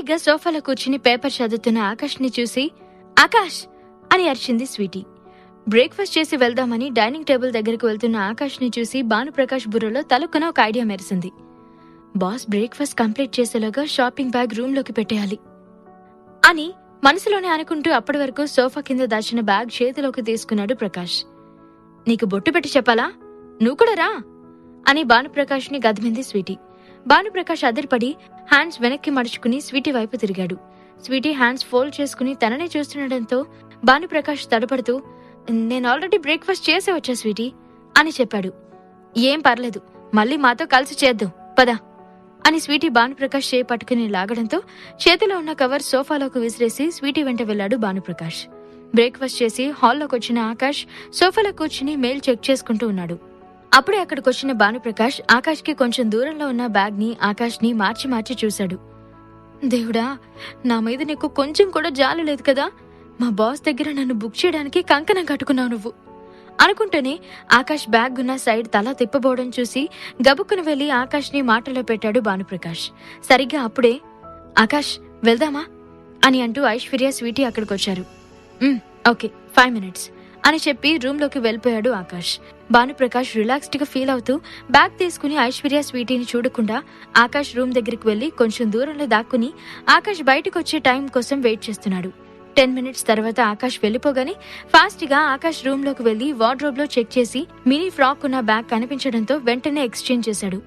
తీరిగ్గా సోఫాలో కూర్చుని పేపర్ చదువుతున్న ఆకాష్ని చూసి ఆకాష్! అని అరిచింది స్వీటీ. బ్రేక్ఫాస్ట్ చేసి వెళ్దామని డైనింగ్ టేబుల్ దగ్గరకు వెళ్తున్న ఆకాష్ని చూసి భానుప్రకాష్ బుర్రలో తలుక్కున ఒక ఐడియా మెరిసింది. బాస్ బ్రేక్ఫాస్ట్ కంప్లీట్ చేసేలోగా షాపింగ్ బ్యాగ్ రూమ్లోకి పెట్టేయాలి అని మనసులోనే అనుకుంటూ అప్పటి వరకు సోఫా కింద దాచిన బ్యాగ్ చేతిలోకి తీసుకున్నాడు ప్రకాష్. నీకు బొట్టు పెట్టి చెప్పాలా? నువ్వు కూడా రా! అని భానుప్రకాష్ని గదిమింది స్వీటీ. భానుప్రకాష్ అదిరిపడి హ్యాండ్స్ వెనక్కి మడుచుకుని స్వీటీ వైపు తిరిగాడు. స్వీటీ హ్యాండ్స్ ఫోల్డ్ చేసుకుని తననే చూస్తుండటంతో భానుప్రకాష్ తడపడుతూ నేను ఆల్రెడీ బ్రేక్ఫాస్ట్ చేసే వచ్చా స్వీటీ అని చెప్పాడు. ఏం పర్లేదు మళ్ళీ మాతో కలిసి చేద్దాం పద అని స్వీటీ భానుప్రకాష్ చేయి పట్టుకుని లాగడంతో చేతిలో ఉన్న కవర్ సోఫాలోకి విసిరేసి స్వీటీ వెంట వెళ్ళాడు భానుప్రకాష్. బ్రేక్ఫాస్ట్ చేసి హాల్లోకి వచ్చిన ఆకాష్ సోఫాలో కూర్చుని మెయిల్ చెక్ చేసుకుంటూ ఉన్నాడు. అప్పుడే అక్కడికి వచ్చిన భానుప్రకాష్ ఆకాష్కి కొంచెం దూరంలో ఉన్న బ్యాగ్ని ఆకాష్ని మార్చి మార్చి చూశాడు. దేవుడా నా మీద నీకు కొంచెం కూడా జాలు లేదు కదా? మా బాస్ దగ్గర నన్ను బుక్ చేయడానికి కంకణం కట్టుకున్నావు నువ్వు. అనుకుంటేనే ఆకాష్ బ్యాగ్ ఉన్న సైడ్ తల తిప్పబోవడం చూసి గబుక్కున వెళ్ళి ఆకాష్ని మాటలో పెట్టాడు భానుప్రకాష్. సరిగ్గా అప్పుడే ఆకాష్ వెళ్దామా? అని అంటూ ఐశ్వర్య స్వీటీ అక్కడికొచ్చారు. వచ్చారు ఓకే ఫైవ్ మినిట్స్ అని చెప్పి రూమ్లోకి వెళ్ళిపోయాడు ఆకాష్. భానుప్రకాష్ రిలాక్స్డ్గా ఫీల్ అవుతూ బ్యాగ్ తీసుకుని ఐశ్వర్య స్వీటీని చూడకుండా ఆకాష్ రూమ్ దగ్గరికి వెళ్ళి కొంచెం దూరంలో దాక్కుని ఆకాష్ బయటకు వచ్చే టైం కోసం వెయిట్ చేస్తున్నాడు. టెన్ మినిట్స్ తర్వాత ఆకాష్ వెళ్ళిపోగానే ఫాస్ట్గా ఆకాష్ రూమ్లోకి వెళ్ళి వార్డ్రోబ్లో చెక్ చేసి మినీ ఫ్రాక్ ఉన్న బ్యాగ్ కనిపించడంతో వెంటనే ఎక్స్చేంజ్ చేశాడు.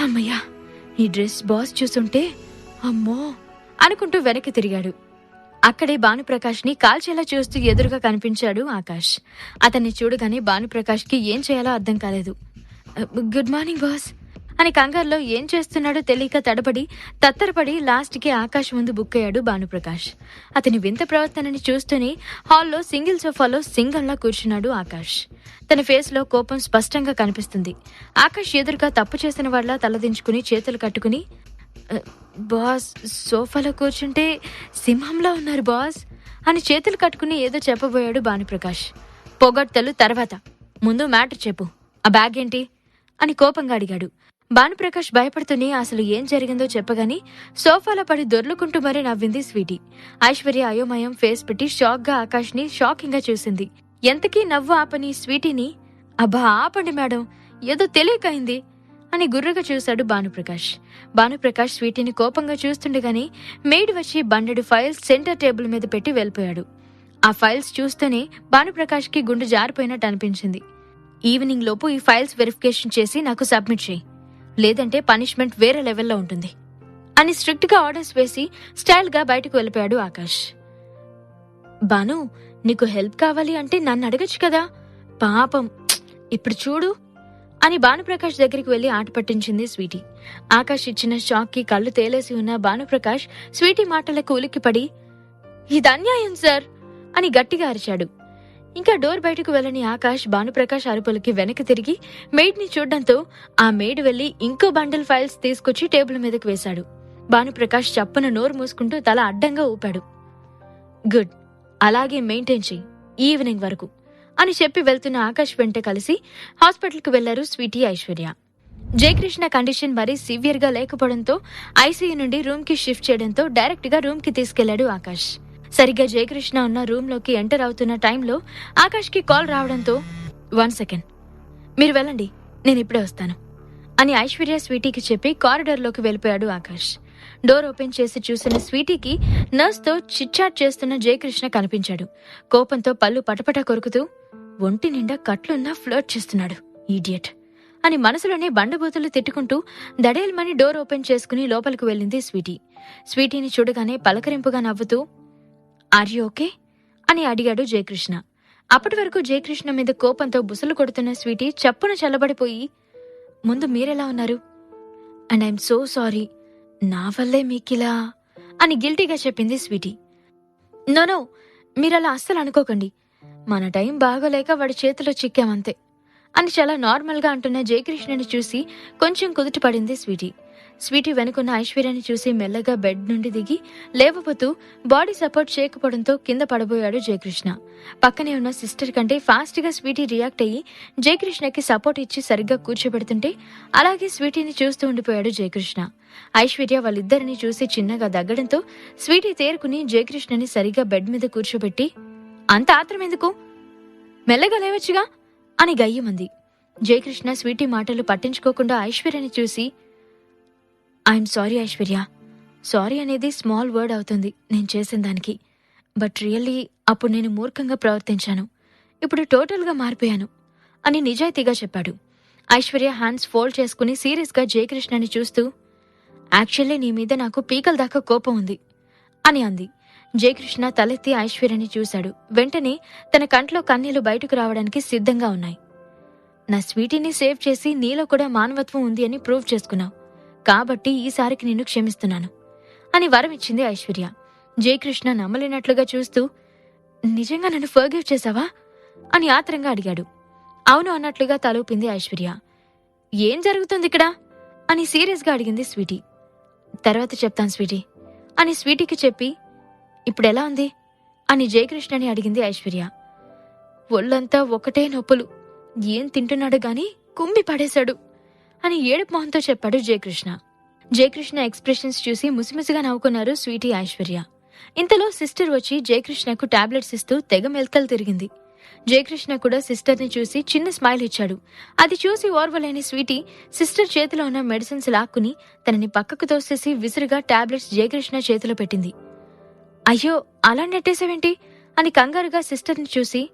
అమ్మయ్యా ఈ డ్రెస్ బాస్ చూసుంటే అమ్మో! అనుకుంటూ వెనక్కి తిరిగాడు. అక్కడే భానుప్రకాష్ని కాల్చేలా చూస్తూ ఎదురుగా కనిపించాడు ఆకాష్. అతన్ని చూడగానే భానుప్రకాష్కి ఏం చేయాలో అర్థం కాలేదు. Good morning boss. అని కంగారులో ఏం చేస్తున్నాడో తెలియక తడబడి తత్తరపడి లాస్ట్కి ఆకాష్ ముందు బుక్ అయ్యాడు భానుప్రకాష్. అతని వింత ప్రవర్తనని చూస్తూనే హాల్లో సింగిల్ సోఫాలో సింగంలా కూర్చున్నాడు ఆకాష్. తన ఫేస్లో కోపం స్పష్టంగా కనిపిస్తుంది. ఆకాష్ ఎదురుగా తప్పు చేసిన వాళ్ళ తలదించుకుని చేతులు కట్టుకుని బాస్ సోఫాలో కూర్చుంటే సింహంలో ఉన్నారు బాస్ అని చేతులు కట్టుకుని ఏదో చెప్పబోయాడు భానుప్రకాష్. పొగడ్తలు తర్వాత. ముందు మ్యాటర్ చెప్పు. ఆ బ్యాగ్ ఏంటి? అని కోపంగా అడిగాడు. భానుప్రకాష్ భయపడుతూనే అసలు ఏం జరిగిందో చెప్పగాని సోఫాలో పడి దొర్లుకుంటూ మరీ నవ్వింది స్వీటీ. ఐశ్వర్య అయోమయం ఫేస్ పెట్టి షాక్గా ఆకాష్ని షాకింగ్గా చూసింది. ఎంతకీ నవ్వు ఆపని స్వీటీని? అబ్బా ఆపండి మేడం. ఏదో తెలియకైంది. అని గుర్రగా చూశాడు భానుప్రకాష్. భానుప్రకాష్ స్వీటీని కోపంగా చూస్తుండగానే మేడు వచ్చి బండెడు ఫైల్స్ సెంటర్ టేబుల్ మీద పెట్టి వెళ్ళిపోయాడు. ఆ ఫైల్స్ చూస్తూనే భానుప్రకాష్కి గుండు గుండె జారిపోయినట్టు అనిపించింది. ఈవినింగ్ లోపు ఈ ఫైల్స్ వెరిఫికేషన్ చేసి నాకు సబ్మిట్ చేయి. లేదంటే పనిష్మెంట్ వేరే లెవెల్లో ఉంటుంది. అని స్ట్రిక్ట్గా ఆర్డర్స్ వేసి స్టైల్గా బయటకు వెళ్ళిపోయాడు ఆకాష్. బాను నీకు హెల్ప్ కావాలి అంటే నన్ను అడగచ్చు కదా? పాపం. ఇప్పుడు చూడు. అని భానుప్రకాష్ దగ్గరికి వెళ్ళి ఆట పట్టించింది స్వీటీ. ఆకాష్ ఇచ్చిన షాక్కి కళ్ళు తేలేసి ఉన్న భానుప్రకాష్ స్వీటీ మాటలకు ఉలిక్కిపడి ఇది అన్యాయం సార్! అని గట్టిగా అరిచాడు. ఇంకా డోర్ బయటకు వెళ్ళని ఆకాష్ భానుప్రకాష్ అరుపులకి వెనక్కి తిరిగి మెయిడ్ని చూడడంతో ఆ మెయిడ్ వెళ్ళి ఇంకో బండిల్ ఫైల్స్ తీసుకొచ్చి టేబుల్ మీదకి వేశాడు. భానుప్రకాష్ చప్పున నోరు మూసుకుంటూ తల అడ్డంగా ఊపాడు. గుడ్. అలాగే మెయింటైన్ చెయ్యి. ఈవినింగ్ వరకు. అని చెప్పి వెళ్తున్న ఆకాష్ వెంట కలిసి హాస్పిటల్కి వెళ్ళారు స్వీటీ ఐశ్వర్య. జయకృష్ణ కండిషన్ మరీ సివియర్గా లేకపోవడంతో ఐసీయూ నుండి రూమ్కి షిఫ్ట్ చేయడంతో డైరెక్ట్గా రూమ్కి తీసుకెళ్ళాడు ఆకాష్. సరిగ్గా జయకృష్ణ ఉన్న రూమ్లోకి ఎంటర్ అవుతున్న టైంలో ఆకాష్కి కాల్ రావడంతో వన్ సెకండ్. మీరు వెళ్ళండి. నేను ఇప్పుడే వస్తాను. అని ఐశ్వర్య స్వీటీకి చెప్పి కారిడార్లోకి వెళ్ళిపోయాడు ఆకాష్. డోర్ ఓపెన్ చేసి చూసిన స్వీటీకి నర్స్తో చిట్చాట్ చేస్తున్న జయకృష్ణ కనిపించాడు. కోపంతో పళ్ళు పటపట కొరుకుతూ ఒంటి నిండా కట్లున్నా ఫ్లర్ట్ చేస్తున్నాడు. ఈడియట్ అని మనసులోనే బండబూతులు తిట్టుకుంటూ దడేల్మని డోర్ ఓపెన్ చేసుకుని లోపలికి వెళ్ళింది స్వీటీ. స్వీటీని చూడగానే పలకరింపుగా నవ్వుతూ ఆర్ యు ఓకే అని అడిగాడు జయకృష్ణ. అప్పటి వరకు జయకృష్ణ మీద కోపంతో బుసలు కొడుతున్న స్వీటీ చప్పున చల్లబడిపోయి ముందు మీరెలా ఉన్నారు? అండ్ ఐఎమ్ సో సారీ నా వల్లే మీకిలా? అని గిల్టీగా చెప్పింది స్వీటీ. నోనో మీరలా అస్సలు అనుకోకండి. మన టైం బాగోలేక వాడి చేతిలో చిక్కామంతే. అని చాలా నార్మల్గా అంటున్న జయకృష్ణని చూసి కొంచెం కుదుట పడింది స్వీటీ. స్వీటీ వెనుకున్న ఐశ్వర్యని చూసి మెల్లగా బెడ్ నుండి దిగి లేవబోతూ బాడీ సపోర్ట్ చేయకపోవడంతో కింద పడబోయాడు జయకృష్ణ. పక్కనే ఉన్న సిస్టర్ కంటే ఫాస్ట్గా స్వీటీ రియాక్ట్ అయ్యి జయకృష్ణకి సపోర్ట్ ఇచ్చి సరిగ్గా కూర్చోబెడుతుంటే అలాగే స్వీటీని చూస్తూ ఉండిపోయాడు జయకృష్ణ. ఐశ్వర్య వాళ్ళిద్దరిని చూసి చిన్నగా దగ్గడంతో స్వీటీ తేరుకుని జయకృష్ణని సరిగ్గా బెడ్ మీద కూర్చోబెట్టి అంత ఆత్రం ఎందుకు? మెల్లగా లేవచ్చుగా? అని గయ్యమంది. జయకృష్ణ స్వీటీ మాటలు పట్టించుకోకుండా ఐశ్వర్యని చూసి ఐఎమ్ సారీ ఐశ్వర్య. సారీ అనేది స్మాల్ వర్డ్ అవుతుంది నేను చేసిన దానికి. బట్ రియల్లీ అప్పుడు నేను మూర్ఖంగా ప్రవర్తించాను. ఇప్పుడు టోటల్గా మారిపోయాను అని నిజాయితీగా చెప్పాడు. ఐశ్వర్య హ్యాండ్స్ ఫోల్డ్ చేసుకుని సీరియస్గా జయకృష్ణని చూస్తూ యాక్చువల్లీ నీ మీద నాకు పీకల దాకా కోపం ఉంది అని అంది. జయకృష్ణ తలెత్తి ఐశ్వర్యని చూశాడు. వెంటనే తన కంట్లో కన్నీళ్ళు బయటకు రావడానికి సిద్ధంగా ఉన్నాయి. నా స్వీటీని సేవ్ చేసి నీలో కూడా మానవత్వం ఉంది అని ప్రూవ్ చేసుకున్నావు. కాబట్టి ఈసారికి నిన్ను క్షమిస్తున్నాను. అని వరమిచ్చింది ఐశ్వర్య. జయకృష్ణ నమ్మలేనట్లుగా చూస్తూ నిజంగా నన్ను ఫర్గివ్ చేశావా? అని ఆత్రంగా అడిగాడు. అవును అన్నట్లుగా తలూపింది ఐశ్వర్య. ఏం జరుగుతుంది ఇక్కడ? అని సీరియస్గా అడిగింది స్వీటీ. తర్వాత చెప్తాను స్వీటీ అని స్వీటీకి చెప్పి ఇప్పుడెలా ఉంది? అని జయకృష్ణని అడిగింది ఐశ్వర్య. ఒళ్ళంతా ఒకటే నొప్పులు. ఏం తింటున్నాడు గాని కుంభి పడేశాడు అని ఏడుపు మొహంతో చెప్పాడు జయకృష్ణ. జయకృష్ణ ఎక్స్ప్రెషన్స్ చూసి ముసిముసిగా నవ్వుకున్నారు స్వీటీ ఐశ్వర్య. ఇంతలో సిస్టర్ వచ్చి జయకృష్ణకు టాబ్లెట్స్ ఇస్తూ తెగ మెల్తలు తిరిగింది. జయకృష్ణ కూడా సిస్టర్ని చూసి చిన్న స్మైల్ ఇచ్చాడు. అది చూసి ఓర్వలేని స్వీటీ సిస్టర్ చేతిలో ఉన్న మెడిసిన్స్ లాక్కుని తనని పక్కకు తోసేసి విసురుగా టాబ్లెట్స్ జయకృష్ణ చేతిలో పెట్టింది. అయ్యో అలా నెట్టేసావేంటి అని కంగారుగా సిస్టర్ని చూసి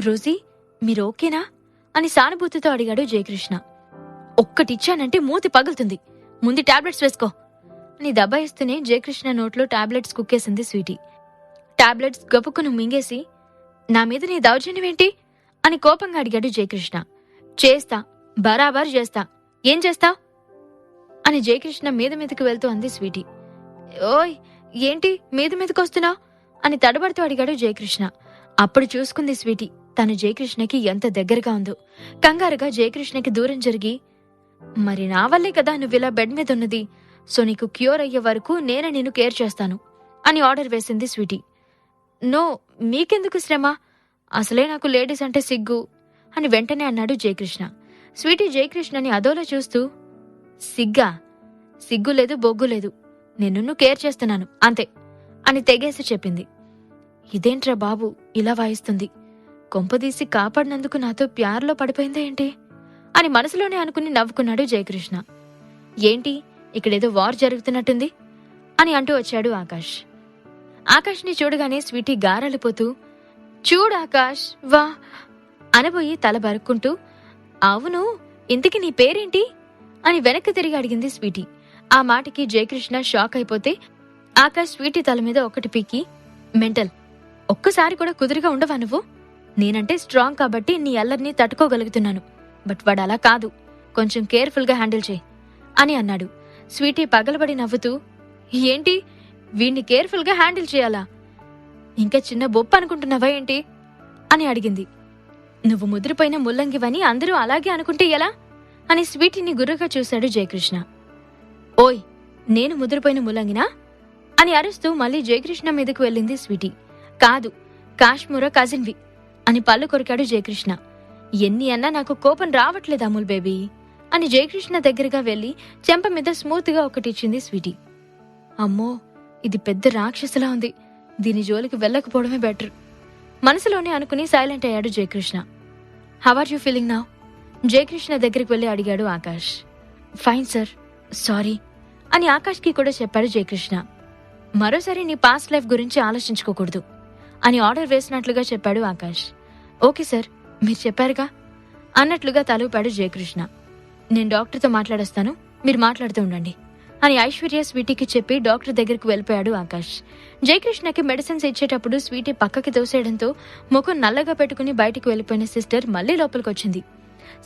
రోజీ మీరు ఓకేనా? అని సానుభూతితో అడిగాడు జయకృష్ణ. ఒక్కటిచ్చానంటే మూతి పగులుతుంది. ముందు టాబ్లెట్స్ వేసుకో. అని దబాయిస్తూనే జయకృష్ణ నోట్లో టాబ్లెట్స్ కుక్కేసింది స్వీటీ. టాబ్లెట్స్ గబుక్కును మింగేసి నా మీద నీ దౌర్జన్యమేంటి అని కోపంగా అడిగాడు జయకృష్ణ. చేస్తా బరాబర్ చేస్తా. ఏం చేస్తా అని జయకృష్ణ మీద మీదకి వెళ్తూ అంది స్వీటీ. ఓయ్ ఏంటి మీద మీదకొస్తున్నా అని తడబడుతూ అడిగాడు జయకృష్ణ. అప్పుడు చూసుకుంది స్వీటీ తను జయకృష్ణకి ఎంత దగ్గరగా ఉందో. కంగారుగా జయకృష్ణకి దూరం జరిగి మరి నా వల్లే కదా నువ్విలా బెడ్ మీద ఉన్నది? సో నీకు క్యూర్ అయ్యే వరకు నేనే నిన్ను కేర్ చేస్తాను అని ఆర్డర్ వేసింది స్వీటీ. నో మీకెందుకు శ్రమ? అసలే నాకు లేడీస్ అంటే సిగ్గు అని వెంటనే అన్నాడు జయకృష్ణ. స్వీటీ జయకృష్ణని అదోలా చూస్తూ సిగ్గా? సిగ్గు లేదు బొగ్గు లేదు నేను కేర్ చేస్తున్నాను అంతే అని తెగేసి చెప్పింది. ఇదేంట్రా బాబు ఇలా వాయిస్తుంది? కొంపదీసి కాపాడినందుకు నాతో ప్యార్లో పడిపోయిందే ఏంటి? అని మనసులోనే అనుకుని నవ్వుకున్నాడు జయకృష్ణ. ఏంటి ఇక్కడేదో వార్ జరుగుతున్నట్టుంది? అని అంటూ వచ్చాడు ఆకాష్. ఆకాష్ని చూడగానే స్వీటీ గారాలిపోతూ చూడు ఆకాష్ వా అనబోయి తల బరుక్కుంటూ అవును ఇంతకి నీ పేరేంటి? అని వెనక్కి తిరిగి అడిగింది స్వీటీ. ఆ మాటకి జయకృష్ణ షాక్ అయిపోతే ఆకాష్ స్వీటీ తల మీద ఒకటి పీకి మెంటల్ ఒక్కసారి కూడా కుదురుగా ఉండవా నువ్వు? నేనంటే స్ట్రాంగ్ కాబట్టి నీ అల్లరిని తట్టుకోగలుగుతున్నాను. బట్ వాడు అలా కాదు. కొంచెం కేర్ఫుల్గా హ్యాండిల్ చేయి అని అన్నాడు. స్వీటీ పగలబడి నవ్వుతూ ఏంటి? వీణ్ణి కేర్ఫుల్గా హ్యాండిల్ చేయాలా? ఇంకా చిన్న బొప్ప అనుకుంటున్నావా ఏంటి? అని అడిగింది. నువ్వు ముదిరిపోయిన ముల్లంగివని అందరూ అలాగే అనుకుంటే ఎలా? అని స్వీటీని గుర్రగా చూశాడు జయకృష్ణ. ఓయ్ నేను ముదిరిపోయిన ములంగినా? అని అరుస్తూ మళ్ళీ జయకృష్ణ మీదకు వెళ్ళింది స్వీటీ. కాదు కాశ్మూర కజిన్వి అని పళ్ళు కొరికాడు జయకృష్ణ. ఎన్ని అన్నా నాకు కోపం రావట్లేదు అమూల్ బేబీ అని జయకృష్ణ దగ్గరగా వెళ్ళి చెంప మీద స్మూత్గా ఒకటిచ్చింది స్వీటీ. అమ్మో ఇది పెద్ద రాక్షసులా ఉంది. దీని జోలికి వెళ్ళకపోవడమే బెటర్. మనసులోనే అనుకుని సైలెంట్ అయ్యాడు జయకృష్ణ. హవర్ యూ ఫీలింగ్ నా జయకృష్ణ దగ్గరికి వెళ్ళి అడిగాడు ఆకాష్. ఫైన్ సార్ సారీ అని ఆకాష్కి కూడా చెప్పాడు జయకృష్ణ. మరోసారి నీ పాస్ట్ లైఫ్ గురించి ఆలోచించుకోకూడదు అని ఆర్డర్ వేసినట్లుగా చెప్పాడు ఆకాష్. ఓకే సార్ మీరు చెప్పారుగా? అన్నట్లుగా తలూపాడు జయకృష్ణ. నేను డాక్టర్తో మాట్లాడేస్తాను మీరు మాట్లాడుతూ ఉండండి అని ఐశ్వర్య స్వీటీకి చెప్పి డాక్టర్ దగ్గరికి వెళ్ళిపోయాడు ఆకాష్. జయకృష్ణకి మెడిసిన్స్ ఇచ్చేటప్పుడు స్వీటీ పక్కకి తోసేయడంతో ముఖం నల్లగా పెట్టుకుని బయటికి వెళ్ళిపోయిన సిస్టర్ మళ్ళీ లోపలికొచ్చింది.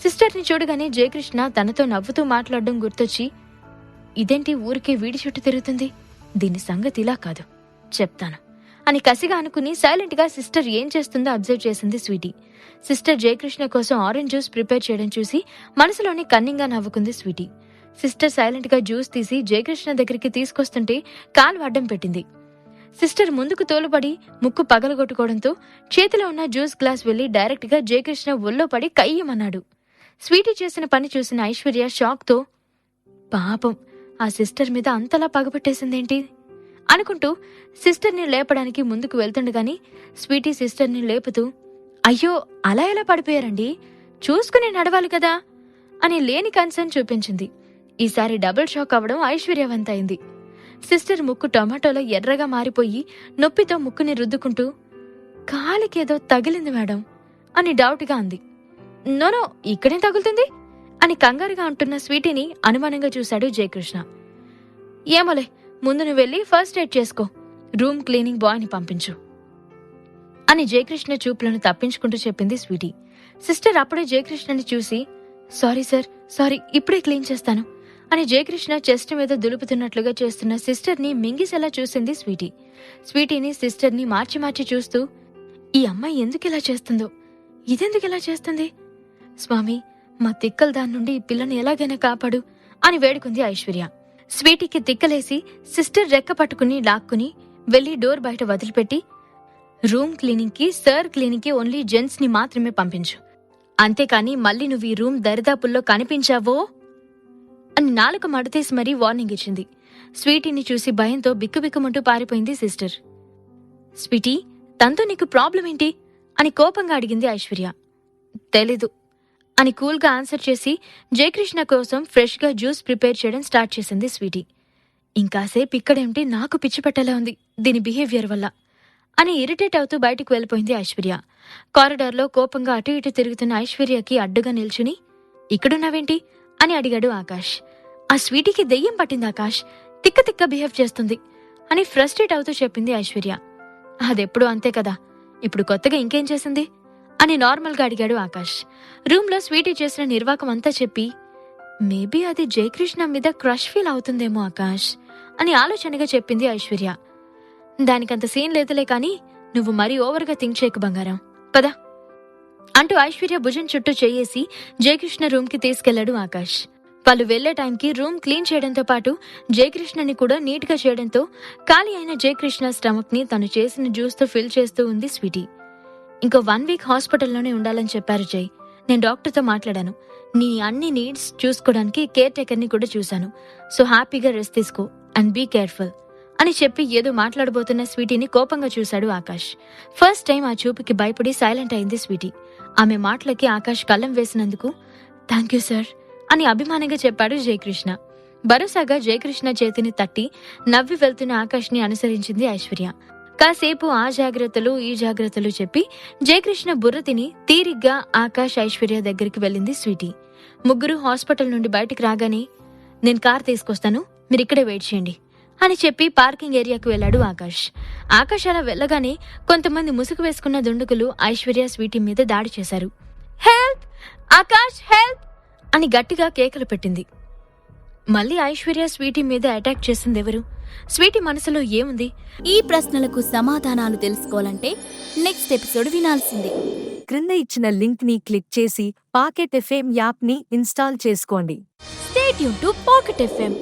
సిస్టర్ని చూడగానే జయకృష్ణ తనతో నవ్వుతూ మాట్లాడడం గుర్తొచ్చి ఇదేంటి ఊరికే వీడి చుట్టూ తిరుగుతుంది? దీని సంగతి ఇలా కాదు. చెప్తాను. అని కసిగా అనుకుని సైలెంట్గా సిస్టర్ ఏం చేస్తుందో అబ్జర్వ్ చేసింది స్వీటీ. సిస్టర్ జయకృష్ణ కోసం ఆరెంజ్ జ్యూస్ ప్రిపేర్ చేయడం చూసి మనసులోనే కన్నింగా నవ్వుకుంది స్వీటీ. సిస్టర్ సైలెంట్గా జ్యూస్ తీసి జయకృష్ణ దగ్గరికి తీసుకొస్తుంటే కాలు అడ్డం పెట్టింది. సిస్టర్ ముందుకు తోలుబడి ముక్కు పగలగొట్టుకోవడంతో చేతిలో ఉన్న జ్యూస్ గ్లాస్ వెళ్ళి డైరెక్ట్గా జయకృష్ణ ఒళ్ళో పడి కయ్యమన్నాడు. స్వీటీ చేసిన పని చూసిన ఐశ్వర్య షాక్తో పాపం ఆ సిస్టర్ మీద అంతలా పగబట్టేసిందేంటి? అనుకుంటూ సిస్టర్ని లేపడానికి ముందుకు వెళ్తుండగాని స్వీటీ సిస్టర్ని లేపుతూ అయ్యో అలా ఎలా పడిపోయారండి? చూసుకుని నడవాలి కదా? అని లేని కన్సర్న్ చూపించింది. ఈసారి డబుల్ షాక్ అవ్వడం ఐశ్వర్యవంతైంది. సిస్టర్ ముక్కు టొమాటోలో ఎర్రగా మారిపోయి నొప్పితో ముక్కుని రుద్దుకుంటూ కాలికేదో తగిలింది మేడం అని డౌట్గా అంది. నోనో ఇక్కడేం తగులుతుంది? అని కంగారుగా అంటున్న స్వీటీని అనుమానంగా చూశాడు జయకృష్ణ. ఏమోలే ముందు నువ్వు వెళ్ళి ఫస్ట్ ఎయిడ్ చేసుకో. రూమ్ క్లీనింగ్ బాయ్ని పంపించు. అని జయకృష్ణ చూపులను తప్పించుకుంటూ చెప్పింది స్వీటీ. సిస్టర్ అప్పుడే జయకృష్ణని చూసి సారీ సార్ సారీ ఇప్పుడే క్లీన్ చేస్తాను. అని జయకృష్ణ చెస్ట్ మీద దులుపుతున్నట్లుగా చేస్తున్న సిస్టర్ని మింగిసేలా చూసింది స్వీటీ. స్వీటీని సిస్టర్ని మార్చి మార్చి చూస్తూ ఈ అమ్మాయి ఎందుకు ఇలా చేస్తుందో? ఇదెందుకు ఇలా చేస్తుంది? స్వామి మా తిక్కల దాని నుండి ఈ పిల్లని ఎలాగైనా కాపాడు అని వేడుకుంది ఐశ్వర్య. స్వీటీకి తిక్కలేసి సిస్టర్ రెక్క పట్టుకుని లాక్కుని వెళ్ళి డోర్ బయట వదిలిపెట్టి రూమ్ క్లీనింగ్కి సర్ క్లీనింగ్కి ఓన్లీ జెంట్స్ని మాత్రమే పంపించు. అంతేకాని మళ్ళీ నువ్వు ఈ రూమ్ దరిదాపుల్లో కనిపించావో? అని నాలుక మడతేసి మరీ వార్నింగ్ ఇచ్చింది. స్వీటీని చూసి భయంతో బిక్కుబిక్కుమంటూ పారిపోయింది సిస్టర్. స్వీటీ తనతో నీకు ప్రాబ్లం ఏంటి అని కోపంగా అడిగింది ఐశ్వర్య. తెలీదు. అని కూల్గా ఆన్సర్ చేసి జయకృష్ణ కోసం ఫ్రెష్గా జ్యూస్ ప్రిపేర్ చేయడం స్టార్ట్ చేసింది స్వీటీ. ఇంకాసేపు ఇక్కడేమిటి నాకు పిచ్చి పెట్టేలా ఉంది దీని బిహేవియర్ వల్ల అని ఇరిటేట్ అవుతూ బయటకు వెళ్ళిపోయింది ఐశ్వర్య. కారిడార్లో కోపంగా అటు ఇటు తిరుగుతున్న ఐశ్వర్యకి అడ్డుగా నిల్చుని ఇక్కడున్నావేంటి? అని అడిగాడు ఆకాష్. ఆ స్వీటీకి దెయ్యం పట్టింది ఆకాష్. తిక్క తిక్క బిహేవ్ చేస్తుంది అని ఫ్రస్ట్రేట్ అవుతూ చెప్పింది ఐశ్వర్య. అదెప్పుడు అంతే కదా. ఇప్పుడు కొత్తగా ఇంకేం చేసింది? అని నార్మల్గా అడిగాడు ఆకాష్. రూమ్లో స్వీటీ చేసిన నిర్వాకం అంతా చెప్పి మేబీ అది జయకృష్ణ మీద క్రష్ ఫీల్ అవుతుందేమో ఆకాష్ అని ఆలోచనగా చెప్పింది ఐశ్వర్య. దానికంత సీన్ లేదులే కానీ నువ్వు మరీ ఓవర్గా థింక్ చేయకు బంగారం. పద. అంటూ ఐశ్వర్య భుజం చుట్టూ చేయేసి జయకృష్ణ రూమ్కి తీసుకెళ్ళాడు ఆకాష్. వాళ్ళు వెళ్ళే టైంకి రూమ్ క్లీన్ చేయడంతో పాటు జయకృష్ణని కూడా నీట్గా చేయడంతో ఖాళీ అయిన జయకృష్ణ స్టమక్ని తను చేసిన జ్యూస్తో ఫిల్ చేస్తూ ఉంది స్వీటీ. ఇంకో వన్ వీక్ హాస్పిటల్లోనే ఉండాలని చెప్పారు జై. నేను డాక్టర్తో మాట్లాడాను. నీ అన్ని నీడ్స్ చూసుకోవడానికి కేర్ టేకర్ని కూడా చూశాను. సో హ్యాపీగా రెస్ట్ తీసుకో అండ్ బీ కేర్ఫుల్ అని చెప్పి ఏదో మాట్లాడబోతున్న స్వీటీని కోపంగా చూశాడు ఆకాష్. ఫస్ట్ టైం ఆ చూపుకి భయపడి సైలెంట్ అయింది స్వీటీ. ఆమె మాటలకి ఆకాష్ కళ్ళం వేసినందుకు థ్యాంక్ యూ సార్ అని అభిమానంగా చెప్పాడు జయకృష్ణ. భరోసాగా జయకృష్ణ చేతిని తట్టి నవ్వి వెళ్తున్న ఆకాష్ని అనుసరించింది ఐశ్వర్య. కాసేపు ఆ జాగ్రత్తలు ఈ జాగ్రత్తలు చెప్పి జయకృష్ణ బుర్ర తిని తీరిగ్గా ఆకాష్ ఐశ్వర్య దగ్గరికి వెళ్ళింది స్వీటీ. ముగ్గురు హాస్పిటల్ నుండి బయటికి రాగానే నేను కార్ తీసుకొస్తాను మీరు ఇక్కడే వెయిట్ చేయండి అని చెప్పి పార్కింగ్ ఏరియాకు వెళ్ళాడు ఆకాష్. ఆకాష్ అలా వెళ్ళగానే కొంతమంది ముసుగు వేసుకున్న దుండుకులు ఐశ్వర్య స్వీటీ మీద దాడి చేశారు. హెల్ప్! ఆకాష్ హెల్ప్! అని గట్టిగా కేకలు పెట్టింది. మళ్ళీ ఐశ్వర్య స్వీటీ మీద అటాక్ చేసింది ఎవరు? స్వీటీ మనసులో ఏముంది? ఈ ప్రశ్నలకు సమాధానాలు తెలుసుకోవాలంటే నెక్స్ట్ ఎపిసోడ్ వినాల్సిందే. క్రింద ఇచ్చిన లింక్ని క్లిక్ చేసి పాకెట్ ఎఫ్ఎం యాప్ని ఇన్స్టాల్ చేసుకోండి. స్టేట్ యూన్ టు పాకెట్ ఎఫ్ఎం